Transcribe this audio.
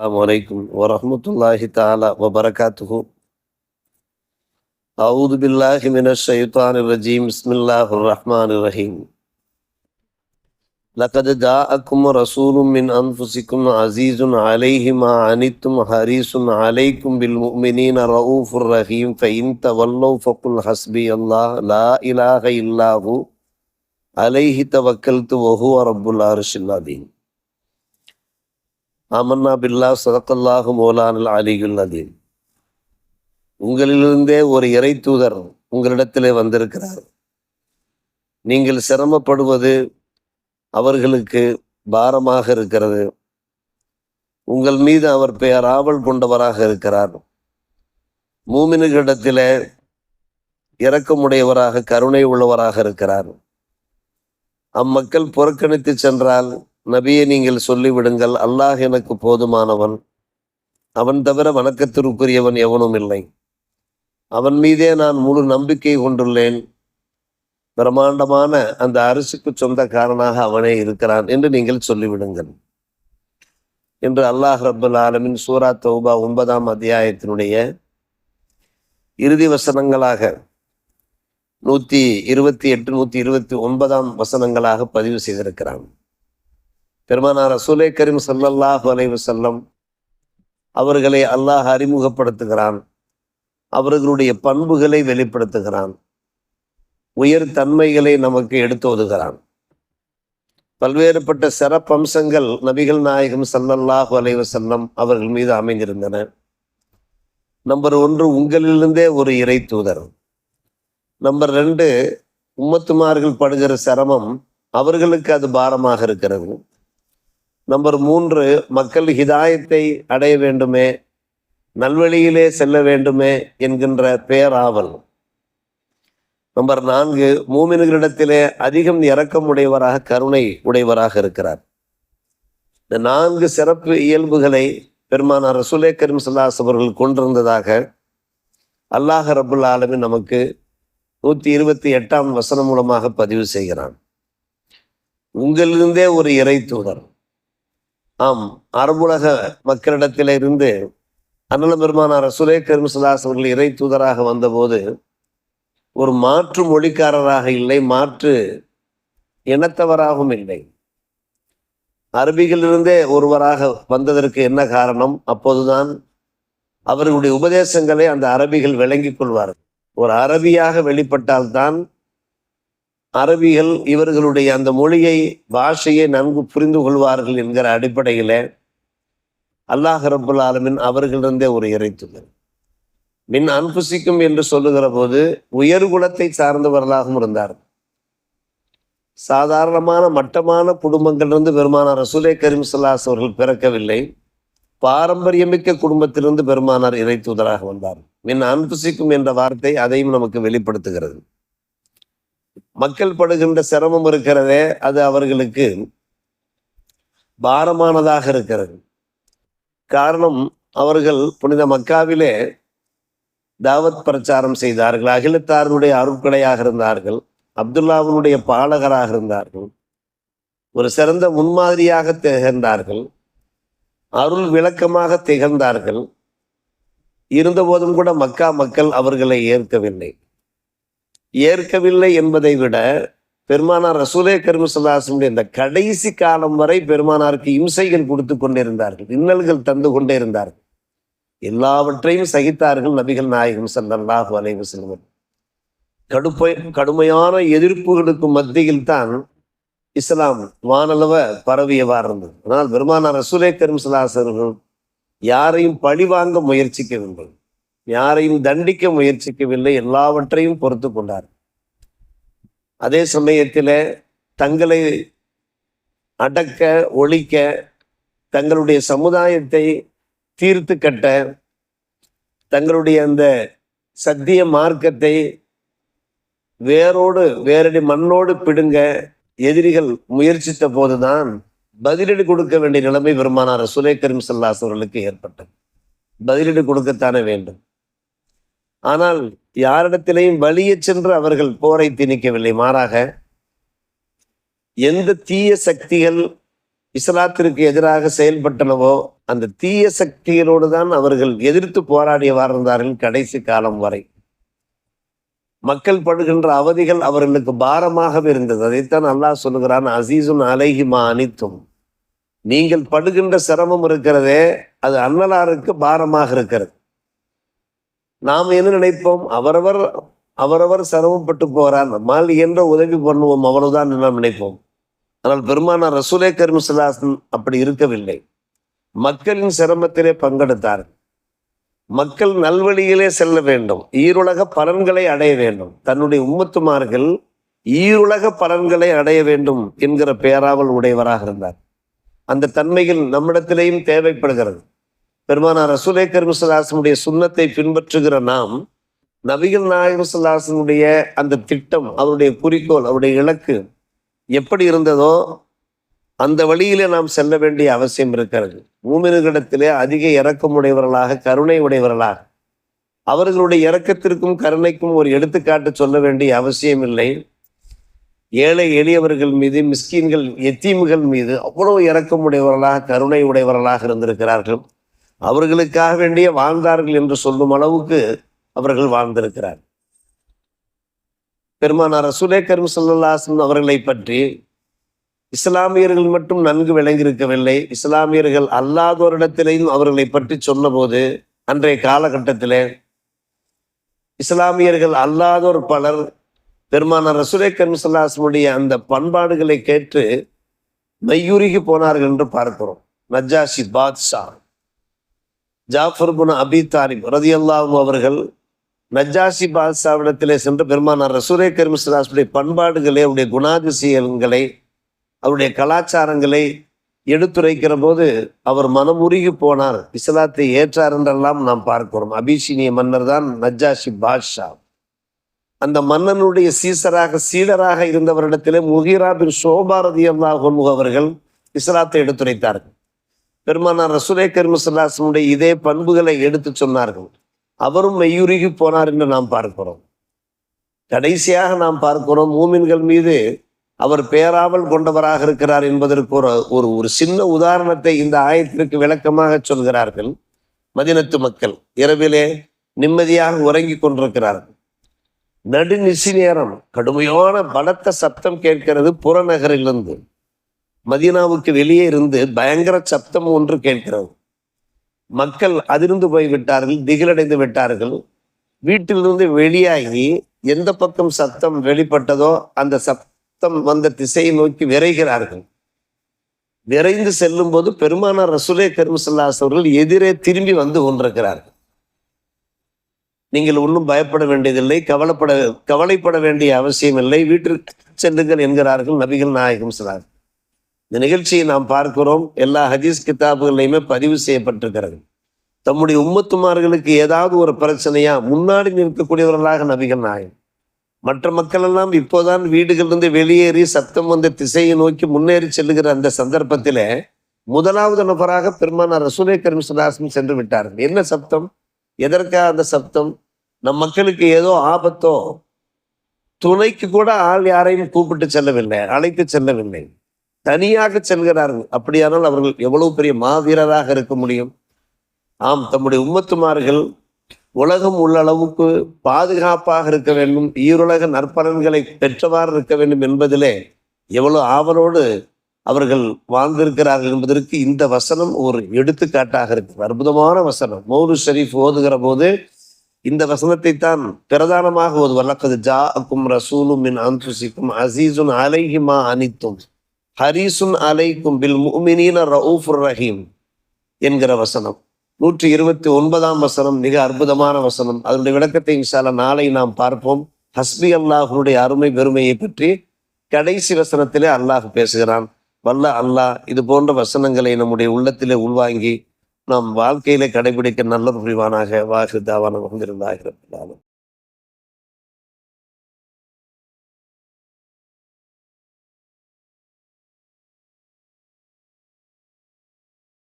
السلام عليكم ورحمة الله تعالى وبركاته. أعوذ بالله من الشيطان الرجيم. بسم الله الرحمن الرحيم. لقد جاءكم رسول من أنفسكم عزيز عليه ما عنتم حريص عليكم بالمؤمنين رؤوف رحيم. فإن تولوا فقل حسبي الله. لا إله إلا هو. عليه توكلت وهو رب العرش العظيم. ஆமன்னா பில்லா சதக்கல்லாஹு மோலானல் அலிகுல் அதீம் உங்களிலிருந்தே ஒரு இறை தூதர் உங்களிடத்திலே வந்திருக்கிறார். நீங்கள் சிரமப்படுவது அவர்களுக்கு பாரமாக இருக்கிறது. உங்கள் மீது அவர் பெயர் ஆவல் கொண்டவராக இருக்கிறார். மூமினுகளிடத்தில் இரக்கமுடையவராக கருணை உள்ளவராக இருக்கிறார். அம்மக்கள் புறக்கணித்து சென்றால் நபியை நீங்கள் சொல்லிவிடுங்கள் அல்லாஹ் எனக்கு போதுமானவன். அவன் தவிர வணக்கத்திற்குரியவன் எவனும் இல்லை. அவன் மீதே நான் முழு நம்பிக்கை கொண்டுள்ளேன். பிரம்மாண்டமான அந்த அரசுக்கு சொந்தக்காரனாக அவனே இருக்கிறான் என்று நீங்கள் சொல்லிவிடுங்கள். என்று அல்லாஹ் ரபுல் ஆலமின் சூரா தௌபா ஒன்பதாம் அத்தியாயத்தினுடைய இறுதி வசனங்களாக நூற்றி இருபத்தி எட்டு நூற்றி இருபத்தி ஒன்பதாம் வசனங்களாக பதிவு செய்திருக்கிறான். பெருமானார் ரசூலே கரீம் சல்லல்லாஹு அலைவு செல்லம் அவர்களை அல்லாஹ் அறிமுகப்படுத்துகிறான். அவர்களுடைய பண்புகளை வெளிப்படுத்துகிறான். உயர் தன்மைகளை நமக்கு எடுத்து ஒதுகிறான் பல்வேறுபட்ட சிறப்பம்சங்கள் நபிகள் நாயகம் சல்லல்லாஹு அலைவு செல்லம் அவர்கள் மீது அமைந்திருந்தன. நம்பர் ஒன்று உங்களிலிருந்தே ஒரு இறை தூதர். நம்பர் ரெண்டு உம்மத்துமார்கள் படுகிற சிரமம் அவர்களுக்கு அது பாரமாக இருக்கிறது. நம்பர் மூன்று மக்கள் ஹிதாயத்தை அடைய வேண்டுமே நல்வழியிலே செல்ல வேண்டுமே என்கின்ற பேராவல். நம்பர் நான்கு மூமின்களிடத்திலே அதிகம் இறக்கம் உடையவராக கருணை உடையவராக இருக்கிறார். இந்த நான்கு சிறப்பு இயல்புகளை பெருமானார் ரசூலே கரீம் சல்லாஸ் அவர்கள் கொண்டிருந்ததாக அல்லாஹ் ரபுல் ஆலமின் நமக்கு நூற்றி இருபத்தி எட்டாம் வசனம் மூலமாக பதிவு செய்கிறான். உங்களிலிருந்தே ஒரு இறை தூதர். ஆம் அரபுலக மக்களிடத்தில இருந்து அண்ணல பெருமானார் ரசுலே கருமசுலாஸ் அவர்கள் இறை தூதராக வந்தபோது ஒரு மாற்று மொழிக்காரராக இல்லை மாற்று இனத்தவராகவும் இல்லை. அரபிகளிலிருந்தே ஒருவராக வந்ததற்கு என்ன காரணம்? அப்போதுதான் அவர்களுடைய உபதேசங்களை அந்த அரபிகள் விளங்கிக் கொள்வார்கள். ஒரு அரபியாக வெளிப்பட்டால்தான் அரபிகள் இவர்களுடைய அந்த மொழியை பாஷையை நன்கு புரிந்து கொள்வார்கள் என்கிற அடிப்படையில் அல்லாஹ் ரபுல் ஆலமின் அவர்களிருந்தே ஒரு இறைத்துள்ளது மின் அன்புசிக்கும் என்று சொல்லுகிற போது உயர்குலத்தை சார்ந்தவர்களாகவும் இருந்தார். சாதாரணமான மட்டமான குடும்பங்களிலிருந்து பெருமானார் ரசூலே கரீம் சல்லாஸ் அவர்கள் பிறக்கவில்லை. பாரம்பரியமிக்க குடும்பத்திலிருந்து பெருமானார் இறை தூதராக வந்தார். மின் அன்புசிக்கும் என்ற வார்த்தை அதையும் நமக்கு வெளிப்படுத்துகிறது. மக்கள் படுகின்ற சிரமம் இருக்கிறதே அது அவர்களுக்கு பாரமானதாக இருக்கிறது. காரணம் அவர்கள் புனித மக்காவிலே தாவத் பிரச்சாரம் செய்தார்கள். அகிலத்தாருடைய அருட்கடையாக இருந்தார்கள். அப்துல்லாவினுடைய பாலகராக இருந்தார்கள். ஒரு சிறந்த முன்மாதிரியாக திகழ்ந்தார்கள். அருள் விளக்கமாக திகழ்ந்தார்கள். இருந்தபோதும் கூட மக்கா மக்கள் அவர்களை ஏற்கவில்லை. ஏற்கவில்லை என்பதை விட பெருமானார் ரசூலே கருமசல்லாசனுடைய இந்த கடைசி காலம் வரை பெருமானாருக்கு இம்சைகள் கொடுத்து கொண்டிருந்தார்கள் இன்னல்கள் தந்து கொண்டே இருந்தார்கள் எல்லாவற்றையும் சகித்தார்கள் நபிகள் நாயகம் சல்லாஹூ அலைவு செல்வன் கடுப்பை கடுமையான எதிர்ப்புகளுக்கு மத்தியில் தான் இஸ்லாம் வானளவ பரவியவாறு இருந்தது. ஆனால் பெருமானார் ரசூலே கருமசல்லாசர்கள் யாரையும் பழிவாங்க முயற்சிக்கவில்லை. யாரையும் தண்டிக்க முயற்சிக்கவில்லை எல்லாவற்றையும் பொறுத்து கொண்டார். அதே சமயத்தில் தங்களை அடக்க ஒழிக்க தங்களுடைய சமுதாயத்தை தீர்த்து கட்ட தங்களுடைய அந்த சத்திய மார்க்கத்தை வேரோடு வேரடி மண்ணோடு பிடுங்க எதிரிகள் முயற்சித்த போதுதான் பதிலடி கொடுக்க வேண்டிய நிலைமை பெருமானார் சுலே கரீம் சல்லாஸ் அவர்களுக்கு ஏற்பட்டது. பதிலடி கொடுக்கத்தானே வேண்டும். ஆனால் யாரிடத்திலையும் வலிய சென்று அவர்கள் போரை திணிக்கவில்லை. மாறாக எந்த தீய சக்திகள் இஸ்லாத்திற்கு எதிராக செயல்பட்டனவோ அந்த தீய சக்திகளோடு தான் அவர்கள் எதிர்த்து போராடி வாழ்ந்தார்கள் கடைசி காலம் வரை. மக்கள் படுகின்ற அவதிகள் அவர்களுக்கு பாரமாக இருந்தது. அதைத்தான் அல்லாஹ் சொல்லுகிறான் அசீசுன் அலைஹிமா அனித்தும். நீங்கள் படுகின்ற சிரமம் இருக்கிறதே அது அன்னலாருக்கு பாரமாக இருக்கிறது. நாம் என்ன நினைப்போம்? அவரவர் அவரவர் சிரமப்பட்டு போறார். நம்மால் இயன்ற உதவி பண்ணுவோம். அவ்வளவுதான் நாம் நினைப்போம். ஆனால் பெருமானார் ரசூலே கருமசலாசன் அப்படி இருக்கவில்லை. மக்களின் சிரமத்திலே பங்கெடுத்தார். மக்கள் நல்வழியிலே செல்ல வேண்டும். ஈருலக பலன்களை அடைய வேண்டும். தன்னுடைய உம்மத்துமார்கள் ஈருலக பலன்களை அடைய வேண்டும் என்கிற பேராவல் உடையவராக இருந்தார். அந்த தன்மையில் நம்மிடத்திலேயும் தேவைப்படுகிறது. பெருமானார் ரசூலே கருமசலாசனுடைய சுண்ணத்தை பின்பற்றுகிற நாம் நபிகள் நாயகம் சல்லாசனுடைய அந்த திட்டம் அவருடைய குறிக்கோள் அவருடைய இலக்கு எப்படி இருந்ததோ அந்த வழியிலே நாம் செல்ல வேண்டிய அவசியம் இருக்கிறது. மூமின்களிடத்திலே அதிக இறக்கம் உடையவர்களாக கருணை உடையவர்களாக அவர்களுடைய இறக்கத்திற்கும் கருணைக்கும் ஒரு எடுத்துக்காட்டு சொல்ல வேண்டிய அவசியம் இல்லை. ஏழை எளியவர்கள் மீது மிஸ்கீன்கள் எத்தீம்கள் மீது அவ்வளவு இரக்கமுடையவர்களாக கருணை உடையவர்களாக இருந்திருக்கிறார்கள். அவர்களுக்காக வேண்டிய வாழ்ந்தார்கள் என்று சொல்லும் அளவுக்கு அவர்கள் வாழ்ந்திருக்கிறார். பெருமானார் ரசூலே கரும் சல்லாசன் அவர்களை பற்றி இஸ்லாமியர்கள் மட்டும் நன்கு விளங்கியிருக்கவில்லை. இஸ்லாமியர்கள் அல்லாதோரிடத்திலேயும் அவர்களை பற்றி சொன்னபோது அன்றைய காலகட்டத்திலே இஸ்லாமியர்கள் அல்லாதோர் பலர் பெருமானார் ரசூலே கரும் சல்லாசனுடைய அந்த பண்பாடுகளை கேட்டு மையுருகி போனார்கள் என்று பார்க்கிறோம். நஜாஷி பாத்ஷா. ஜாஃபர் புன் அபி தாரிப் ரதி அவர்கள் நஜாசி பாத்ஷாவிடத்திலே சென்று பெருமானார் ரசூரே கரிமஸ்லாசுடைய பண்பாடுகளை அவருடைய குணாதிசயங்களை அவருடைய கலாச்சாரங்களை எடுத்துரைக்கிற போது அவர் மனம் உருகி போனார். இஸ்லாத்தை ஏற்றார் என்றெல்லாம் நாம் பார்க்கிறோம். அபிஷினிய மன்னர் தான் நஜாஷி பாத்ஷா. அந்த மன்னனுடைய சீசராக சீடராக இருந்தவரிடத்திலே முகிரா பின் சோபாரதி அல்லாஹ் அவர்கள் இஸ்லாத்தை எடுத்துரைத்தார்கள். பெருமானார் ரசுரே கருமசல்லாசனுடைய இதே பண்புகளை எடுத்து சொன்னார்கள். அவரும் மெய்யுருகி போனார் என்று நாம் பார்க்கிறோம். கடைசியாக நாம் பார்க்கிறோம் மூமின்கள் மீது அவர் பேராவல் கொண்டவராக இருக்கிறார் என்பதற்கு ஒரு ஒரு ஒரு சின்ன உதாரணத்தை இந்த ஆயத்திற்கு விளக்கமாக சொல்கிறார்கள். மதினத்து மக்கள் இரவிலே நிம்மதியாக உறங்கிக் கொண்டிருக்கிறார்கள். நடுநிசி நேரம் கடுமையான பலத்த சத்தம் கேட்கிறது புறநகரிலிருந்து. மதீனாவுக்கு வெளியே இருந்து பயங்கர சப்தம் ஒன்று கேட்கிறது. மக்கள் அதிர்ந்து போய் விட்டார்கள் திகிலடைந்து விட்டார்கள். வீட்டிலிருந்து வெளியாகி எந்த பக்கம் சத்தம் வெளிப்பட்டதோ அந்த சத்தம் வந்த திசையை நோக்கி விரைகிறார்கள். விரைந்து செல்லும் போது பெருமானார் ரசூலே கருமசல்லாஸ் அவர்கள் எதிரே திரும்பி வந்து கொண்டிருக்கிறார்கள். நீங்கள் ஒன்றும் பயப்பட வேண்டியதில்லை கவலைப்பட கவலைப்பட வேண்டிய அவசியம் இல்லை. வீட்டிற்கு செல்லுங்கள் என்கிறார்கள் நபிகள் நாயகம் சொன்னார்கள் இந்த நிகழ்ச்சியை நாம் பார்க்கிறோம். எல்லா ஹதீஸ் கிதாபுகள்லையுமே பதிவு செய்யப்பட்டிருக்கிறது. தம்முடைய உம்மத்துமார்களுக்கு ஏதாவது ஒரு பிரச்சனையா முன்னாடி நிற்கக்கூடியவர்களாக நபிகள் நாயகம். மற்ற மக்கள் எல்லாம் இப்போதான் வீடுகளிலிருந்து வெளியேறி சத்தம் வந்த திசையை நோக்கி முன்னேறி செல்லுகிற அந்த சந்தர்ப்பத்தில் முதலாவது நபராக பெருமானார் ரசூலே கரீம் சுல்லாசம் சென்று விட்டார்கள். என்ன சப்தம்? எதற்காக அந்த சப்தம்? நம் மக்களுக்கு ஏதோ ஆபத்தோ? துணைக்கு கூட ஆள் யாரையும் கூப்பிட்டு செல்லவில்லை அழைத்து செல்லவில்லை. தனியாக செல்கிறார்கள். அப்படியானால் அவர்கள் எவ்வளவு பெரிய மாவீரராக இருக்க முடியும்? ஆம் தம்முடைய உம்மத்துமார்கள் உலகம் உள்ள அளவுக்கு பாதுகாப்பாக இருக்க வேண்டும். ஈருலக நற்பலன்களை பெற்றவாறு இருக்க வேண்டும் என்பதிலே எவ்வளவு ஆவலோடு அவர்கள் வாழ்ந்திருக்கிறார்கள் என்பதற்கு இந்த வசனம் ஒரு எடுத்துக்காட்டாக இருக்கு அற்புதமான வசனம். மௌரு ஷரீஃப் ஓதுகிற போது இந்த வசனத்தை தான் பிரதானமாக ஓது வல்லக்கது ஜா அக்கும் ரசூலும் மின் அசீசுன் அலைஹிமா அனித்தும். ஹரிசுன் அலைக்கும் பில் முமினீன ரவுஃபுர் ரஹீம் என்கிற வசனம். நூற்றி இருபத்தி ஒன்பதாம் வசனம் மிக அற்புதமான வசனம். அதனுடைய விளக்கத்தை விசால நாளை நாம் பார்ப்போம். ஹஸ்பி அல்லாஹனுடைய அருமை பெருமையை பற்றி கடைசி வசனத்திலே அல்லாஹ் பேசுகிறான். வல்ல அல்லாஹ் இது போன்ற வசனங்களை நம்முடைய உள்ளத்திலே உள்வாங்கி நாம் வாழ்க்கையிலே கடைபிடிக்க நல்ல புரிவானாக. வாகு தாவானம் வந்திருந்தாகிறது